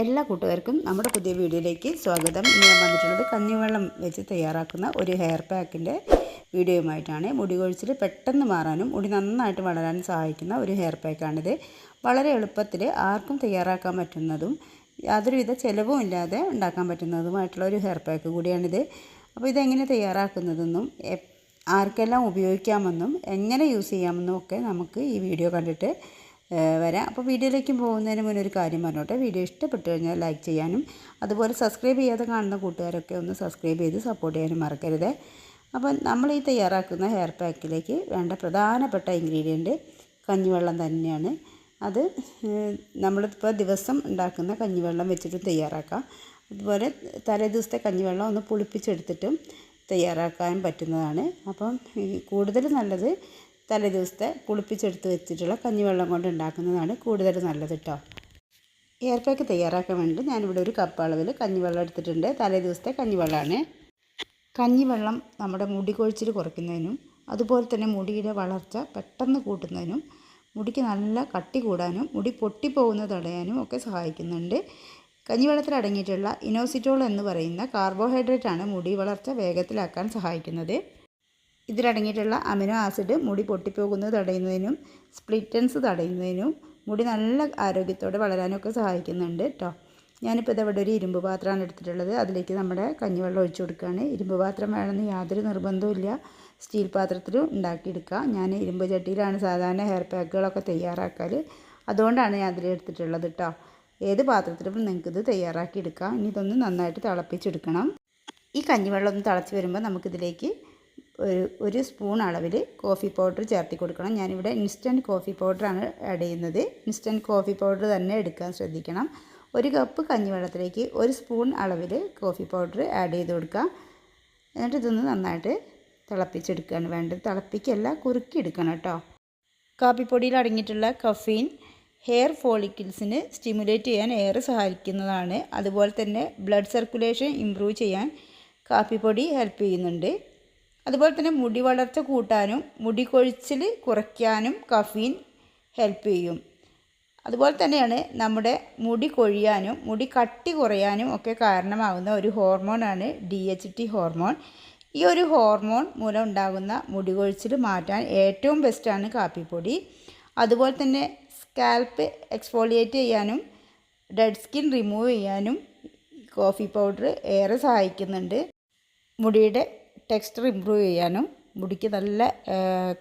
എല്ലാ കൂട്ടുകാർക്കും നമ്മുടെ പുതിയ വീഡിയോയിലേക്ക് സ്വാഗതം. ഞാൻ വന്നിട്ടുള്ളത് കഞ്ഞിവെള്ളം വെച്ച് തയ്യാറാക്കുന്ന ഒരു ഹെയർ പാക്കിന്റെ വീഡിയോയുമായിട്ടാണ്. മുടി കൊഴിച്ചിൽ പെട്ടെന്ന് മാറാനും മുടി നന്നായിട്ട് വളരാനും സഹായിക്കുന്ന ഒരു ഹെയർ പാക്കാണിത് വളരെ എളുപ്പത്തിൽ ആർക്കും തയ്യാറാക്കാൻ പറ്റുന്നതും യാതൊരുവിധ ചിലവും ഇല്ലാതെ ഉണ്ടാക്കാൻ പറ്റുന്നതുമായിട്ടുള്ള ഒരു ഹെയർ പാക്ക് കൂടിയാണിത്. അപ്പോൾ ഇതെങ്ങനെ തയ്യാറാക്കുന്നതെന്നും ആർക്കെല്ലാം ഉപയോഗിക്കാമെന്നും എങ്ങനെ യൂസ് ചെയ്യാമെന്നും ഒക്കെ നമുക്ക് ഈ വീഡിയോ കണ്ടിട്ട് വരാം. അപ്പോൾ വീഡിയോയിലേക്ക് പോകുന്നതിന് മുന്നേ ഒരു കാര്യം പറഞ്ഞോട്ടെ. വീഡിയോ ഇഷ്ടപ്പെട്ടു കഴിഞ്ഞാൽ ലൈക്ക് ചെയ്യാനും അതുപോലെ സബ്സ്ക്രൈബ് ചെയ്യാതെ കാണുന്ന കൂട്ടുകാരൊക്കെ ഒന്ന് സബ്സ്ക്രൈബ് ചെയ്ത് സപ്പോർട്ട് ചെയ്യാനും മറക്കരുത്. അപ്പം നമ്മൾ ഈ തയ്യാറാക്കുന്ന ഹെയർ പാക്കിലേക്ക് വേണ്ട പ്രധാനപ്പെട്ട ഇൻഗ്രീഡിയന്റ് കഞ്ഞിവെള്ളം തന്നെയാണ്. അത് നമ്മളിപ്പോൾ ദിവസം ഉണ്ടാക്കുന്ന കഞ്ഞിവെള്ളം വെച്ചിട്ട് തയ്യാറാക്കാം. അതുപോലെ തലേ ദിവസത്തെ കഞ്ഞിവെള്ളം ഒന്ന് പുളിപ്പിച്ചെടുത്തിട്ടും തയ്യാറാക്കാൻ പറ്റുന്നതാണ്. അപ്പം കൂടുതൽ നല്ലത് തലേ ദിവസത്തെ പുളിപ്പിച്ചെടുത്ത് വെച്ചിട്ടുള്ള കഞ്ഞിവെള്ളം കൊണ്ട് ഉണ്ടാക്കുന്നതാണ് കൂടുതൽ നല്ലത് കേട്ടോ എയർ തയ്യാറാക്കാൻ വേണ്ടി ഞാനിവിടെ ഒരു കപ്പ് അളവിൽ കഞ്ഞിവെള്ളം എടുത്തിട്ടുണ്ട്. തലേ ദിവസത്തെ കഞ്ഞിവെള്ളമാണ് കഞ്ഞിവെള്ളം നമ്മുടെ മുടി കൊഴിച്ചിൽ കുറയ്ക്കുന്നതിനും അതുപോലെ തന്നെ മുടിയുടെ വളർച്ച പെട്ടെന്ന് കൂട്ടുന്നതിനും മുടിക്ക് നല്ല കട്ടി കൂടാനും മുടി പൊട്ടിപ്പോകുന്നത് തടയാനും ഒക്കെ സഹായിക്കുന്നുണ്ട്. കഞ്ഞിവെള്ളത്തിൽ അടങ്ങിയിട്ടുള്ള ഇനോസിറ്റോൾ എന്ന് പറയുന്ന കാർബോഹൈഡ്രേറ്റ് ആണ് മുടി വളർച്ച വേഗത്തിലാക്കാൻ സഹായിക്കുന്നത്. ഇതിലടങ്ങിയിട്ടുള്ള അമിനോ ആസിഡ് മുടി പൊട്ടിപ്പോകുന്നത് തടയുന്നതിനും സ്പ്ലിറ്റൻസ് തടയുന്നതിനും മുടി നല്ല ആരോഗ്യത്തോടെ വളരാനൊക്കെ സഹായിക്കുന്നുണ്ട് കേട്ടോ ഞാനിപ്പോൾ ഇതവിടെ ഒരു ഇരുമ്പ് പാത്രമാണ് എടുത്തിട്ടുള്ളത്. അതിലേക്ക് നമ്മുടെ കഞ്ഞിവെള്ളം ഒഴിച്ചു കൊടുക്കുകയാണ്. ഇരുമ്പ് പാത്രം വേണമെന്ന് യാതൊരു നിർബന്ധവുമില്ല സ്റ്റീൽ പാത്രത്തിലും ഉണ്ടാക്കിയെടുക്കുക. ഞാൻ ഇരുമ്പ് ചട്ടിയിലാണ് സാധാരണ ഹെയർ പാക്കുകളൊക്കെ തയ്യാറാക്കാൽ അതുകൊണ്ടാണ് ഞാൻ അതിലെടുത്തിട്ടുള്ളത് കേട്ടോ ഏത് പാത്രത്തിലും നിങ്ങൾക്കിത് തയ്യാറാക്കി എടുക്കാം. ഇനി ഇതൊന്ന് നന്നായിട്ട് തിളപ്പിച്ചെടുക്കണം. ഈ കഞ്ഞിവെള്ളം ഒന്ന് തിളച്ച് വരുമ്പോൾ നമുക്കിതിലേക്ക് ഒരു ഒരു സ്പൂൺ അളവിൽ കോഫി പൗഡർ ചേർത്തി കൊടുക്കണം. ഞാനിവിടെ ഇൻസ്റ്റന്റ് കോഫി പൗഡറാണ് ആഡ് ചെയ്യുന്നത്. ഇൻസ്റ്റന്റ് കോഫി പൗഡർ തന്നെ എടുക്കാൻ ശ്രദ്ധിക്കണം. ഒരു കപ്പ് കഞ്ഞിവെള്ളത്തിലേക്ക് ഒരു സ്പൂൺ അളവിൽ കോഫി പൗഡർ ആഡ് ചെയ്ത് കൊടുക്കുക എന്നിട്ട് ഇതൊന്ന് നന്നായിട്ട് തിളപ്പിച്ചെടുക്കുകയാണ് വേണ്ടത്. തിളപ്പിക്കല്ല കുറുക്കിയെടുക്കണം കേട്ടോ. കാപ്പിപ്പൊടിയിൽ അടങ്ങിയിട്ടുള്ള കഫീൻ ഹെയർ ഫോളിക്കിൾസിന് സ്റ്റിമുലേറ്റ് ചെയ്യാൻ ഏറെ സഹായിക്കുന്നതാണ്. അതുപോലെ തന്നെ ബ്ലഡ് സർക്കുലേഷൻ ഇമ്പ്രൂവ് ചെയ്യാൻ കാപ്പിപ്പൊടി ഹെൽപ്പ് ചെയ്യുന്നുണ്ട്. അതുപോലെ തന്നെ മുടി വളർച്ച കൂട്ടാനും മുടി കൊഴിച്ചിൽ കുറയ്ക്കാനും കഫീൻ ഹെൽപ്പ് ചെയ്യും. അതുപോലെ തന്നെയാണ് നമ്മുടെ മുടി കൊഴിയാനും മുടി കട്ടി കുറയാനും ഒക്കെ കാരണമാകുന്ന ഒരു ഹോർമോണാണ് ഡി എച്ച് ടി ഹോർമോൺ ഈ ഒരു ഹോർമോൺ മൂലം ഉണ്ടാകുന്ന മുടി കൊഴിച്ചിൽ മാറ്റാൻ ഏറ്റവും ബെസ്റ്റാണ് കാപ്പിപ്പൊടി. അതുപോലെ തന്നെ സ്കാൽപ്പ് എക്സ്ഫോളിയേറ്റ് ചെയ്യാനും ഡെഡ് സ്കിൻ റിമൂവ് ചെയ്യാനും കോഫി പൗഡർ ഏറെ സഹായിക്കുന്നുണ്ട്. മുടിയുടെ ടെക്സ്ചർ ഇമ്പ്രൂവ് ചെയ്യാനും മുടിക്ക് നല്ല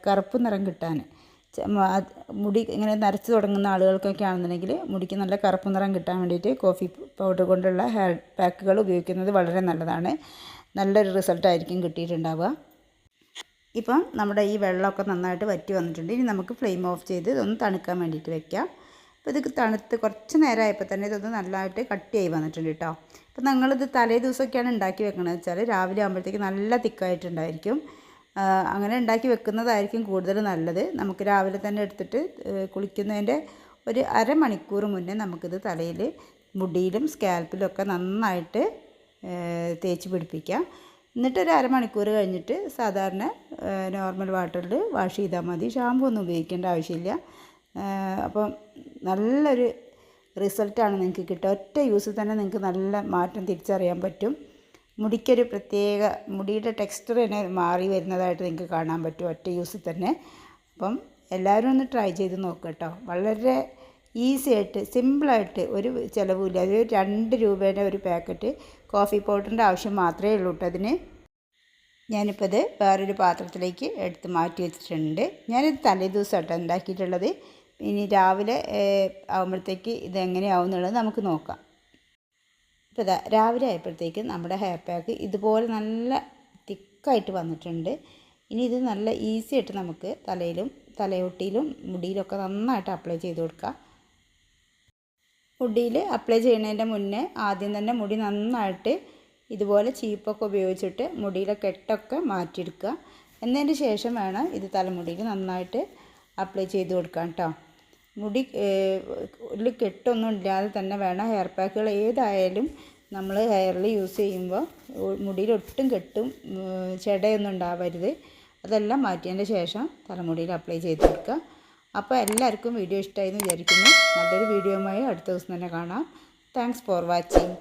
കറുപ്പ് നിറം കിട്ടാൻ മുടി ഇങ്ങനെ നരച്ച് തുടങ്ങുന്ന ആളുകൾക്കൊക്കെ ആണെന്നുണ്ടെങ്കിൽ മുടിക്ക് നല്ല കറുപ്പ് നിറം കിട്ടാൻ വേണ്ടിയിട്ട് കോഫി പൗഡർ കൊണ്ടുള്ള ഹെയർ പാക്കുകൾ ഉപയോഗിക്കുന്നത് വളരെ നല്ലതാണ്. നല്ലൊരു റിസൾട്ടായിരിക്കും കിട്ടിയിട്ടുണ്ടാവുക. ഇപ്പം നമ്മുടെ ഈ വെള്ളമൊക്കെ നന്നായിട്ട് വറ്റി വന്നിട്ടുണ്ട്. ഇനി നമുക്ക് ഫ്ലെയിം ഓഫ് ചെയ്ത് ഇതൊന്ന് തണുക്കാൻ വേണ്ടിയിട്ട് വെക്കാം. അപ്പോൾ ഇത് തണുത്ത് കുറച്ച് നേരമായപ്പോൾ തന്നെ ഇതൊന്ന് നല്ലതായിട്ട് കട്ടിയായി വന്നിട്ടുണ്ട് കേട്ടോ. അപ്പോൾ ഞങ്ങളിത് തലേ ദിവസമൊക്കെയാണ് ഉണ്ടാക്കി വെക്കണത്. വെച്ചാൽ രാവിലെ ആകുമ്പോഴത്തേക്ക് നല്ല തിക്കായിട്ടുണ്ടായിരിക്കും. അങ്ങനെ ഉണ്ടാക്കി വെക്കുന്നതായിരിക്കും കൂടുതൽ നല്ലത്. നമുക്ക് രാവിലെ തന്നെ എടുത്തിട്ട് കുളിക്കുന്നതിന്റെ ഒരു അരമണിക്കൂർ മുന്നേ നമുക്കിത് തലയിൽ മുടിയിലും സ്കാൽപ്പിലും ഒക്കെ നന്നായിട്ട് തേച്ച് പിടിപ്പിക്കാം. എന്നിട്ട് ഒരു അരമണിക്കൂർ കഴിഞ്ഞിട്ട് സാധാരണ നോർമൽ വാട്ടറിൽ വാഷ് ചെയ്താൽ മതി. ഷാമ്പു ഒന്നും ഉപയോഗിക്കേണ്ട ആവശ്യമില്ല. അപ്പം നല്ലൊരു റിസൾട്ടാണ് നിങ്ങൾക്ക് കിട്ടുക. ഒറ്റ യൂസിൽ തന്നെ നിങ്ങൾക്ക് നല്ല മാറ്റം തിരിച്ചറിയാൻ പറ്റും. മുടിക്കൊരു പ്രത്യേക മുടിയുടെ ടെക്സ്ചർ തന്നെ മാറി വരുന്നതായിട്ട് നിങ്ങൾക്ക് കാണാൻ പറ്റും ഒറ്റ യൂസിൽ തന്നെ. അപ്പം എല്ലാവരും ഒന്ന് ട്രൈ ചെയ്ത് നോക്കുക കേട്ടോ. വളരെ ഈസി ആയിട്ട് സിമ്പിളായിട്ട് ഒരു ചിലവുമില്ല. ഒരു രണ്ട് രൂപയുടെ ഒരു പാക്കറ്റ് കോഫി പൗഡറിന്റെ ആവശ്യം മാത്രമേ ഉള്ളൂ കേട്ടോ അതിന്. ഞാനിപ്പോൾ ഇത് വേറൊരു പാത്രത്തിലേക്ക് എടുത്ത് മാറ്റി വെച്ചിട്ടുണ്ട്. ഞാനിത് തലേ ദിവസമായിട്ടാണ് ഉണ്ടാക്കിയിട്ടുള്ളത്. ഇനി രാവിലെ ആകുമ്പോഴത്തേക്ക് ഇതെങ്ങനെയാവും എന്നുള്ളത് നമുക്ക് നോക്കാം. ഇപ്പോൾ ഇതാ രാവിലെ ആയപ്പോഴത്തേക്ക് നമ്മുടെ ഹെയർ പാക്ക് ഇതുപോലെ നല്ല തിക്കായിട്ട് വന്നിട്ടുണ്ട്. ഇനി ഇത് നല്ല ഈസി ആയിട്ട് നമുക്ക് തലയിലും തലയൊട്ടിയിലും മുടിയിലൊക്കെ നന്നായിട്ട് അപ്ലൈ ചെയ്ത് കൊടുക്കാം. മുടിയിൽ അപ്ലൈ ചെയ്യുന്നതിന്റെ മുന്നേ ആദ്യം തന്നെ മുടി നന്നായിട്ട് ഇതുപോലെ ചീപ്പൊക്കെ ഉപയോഗിച്ചിട്ട് മുടിയിലെ കെട്ടൊക്കെ മാറ്റിയെടുക്കുക. എന്നതിന് ശേഷം വേണം ഇത് തലമുടിയിൽ നന്നായിട്ട് അപ്ലൈ ചെയ്ത് കൊടുക്കാം കേട്ടോ മുടി ഒരു കെട്ടൊന്നും ഇല്ലാതെ തന്നെ വേണം ഹെയർ പാക്കുകൾ ഏതായാലും നമ്മൾ ഹെയറിൽ യൂസ് ചെയ്യുമ്പോൾ മുടിയിൽ ഒട്ടും കെട്ടും ചെടയൊന്നും ഉണ്ടാവരുത്. അതെല്ലാം മാറ്റിയതിന്റെ ശേഷം തലമുടിയിൽ അപ്ലൈ ചെയ്ത് കൊടുക്കുക. അപ്പോൾ എല്ലാവർക്കും വീഡിയോ ഇഷ്ടമായി എന്ന് വിചാരിക്കുന്നു. നല്ലൊരു വീഡിയോയുമായി അടുത്ത ദിവസം തന്നെ കാണാം. Thanks for watching